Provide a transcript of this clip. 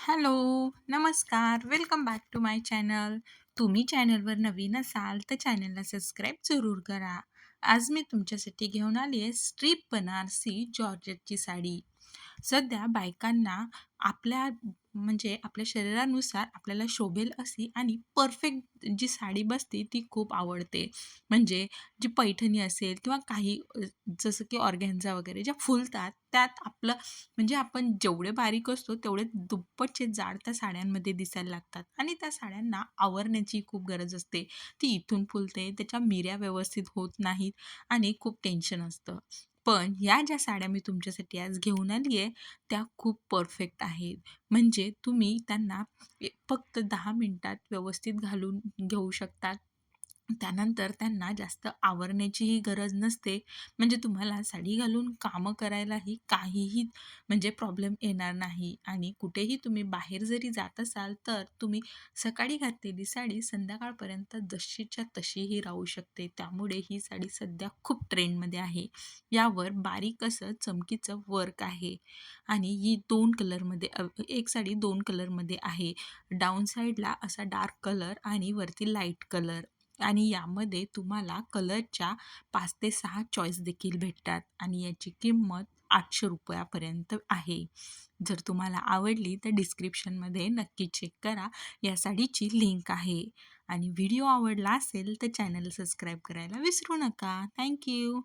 Hello, नमस्कार. Welcome back to my channel. तुम्ही चॅनलवर नवीन असाल तर चॅनलला सबस्क्राईब जरूर करा. आज मी तुमच्यासाठी घेऊन आली आहे स्ट्रीप बनारसी जॉर्जेटची साडी. सध्या बायकांना आपल्या म्हणजे आपल्या शरीरानुसार आपल्याला शोभेल अशी आणि परफेक्ट जी साडी बसते ती खूप आवडते. म्हणजे जी पैठणी असेल किंवा काही जसं की ऑर्गॅन्झा वगैरे ज्या फुलतात त्यात आपलं म्हणजे आपण जेवढे बारीक असतो तेवढे दुप्पटचे जाड त्या साड्यांमध्ये दिसायला लागतात आणि त्या साड्यांना आवरण्याची खूप गरज असते. ती इथून फुलते, त्याच्या मिऱ्या व्यवस्थित होत नाहीत आणि खूप टेन्शन असतं. पण या ज्या साड्या मी तुमच्यासाठी आज घेऊन आली आहे, त्या खूप परफेक्ट आहेत. म्हणजे तुम्ही त्यांना फक्त दहा मिनटात व्यवस्थित घालून घेऊ शकतात त्यानंतर त्यांना जास्त आवरण्याचीही गरज नसते. म्हणजे तुम्हाला साडी घालून कामं करायलाही काहीही म्हणजे प्रॉब्लेम येणार नाही आणि कुठेही तुम्ही बाहेर जरी जात असाल, तर तुम्ही सकाळी घातलेली साडी संध्याकाळपर्यंत जशीच्या तशीही राहू शकते. त्यामुळे ही साडी सध्या खूप ट्रेंडमध्ये आहे. यावर बारीक असं चमकीचं वर्क आहे आणि ही दोन कलरमध्ये एक साडी दोन कलरमध्ये आहे. डाऊन साईडला असा डार्क कलर आणि वरती लाइट कलर आणि यामध्ये तुम्हाला कलरच्या पाच ते सहा चॉईस देखील भेटतात आणि याची किंमत आठशे रुपयापर्यंत आहे. जर तुम्हाला आवडली तर डिस्क्रिप्शनमध्ये नक्की चेक करा. या साडीची लिंक आहे आणि व्हिडिओ आवडला असेल तर चॅनल सबस्क्राईब करायला विसरू नका. थँक्यू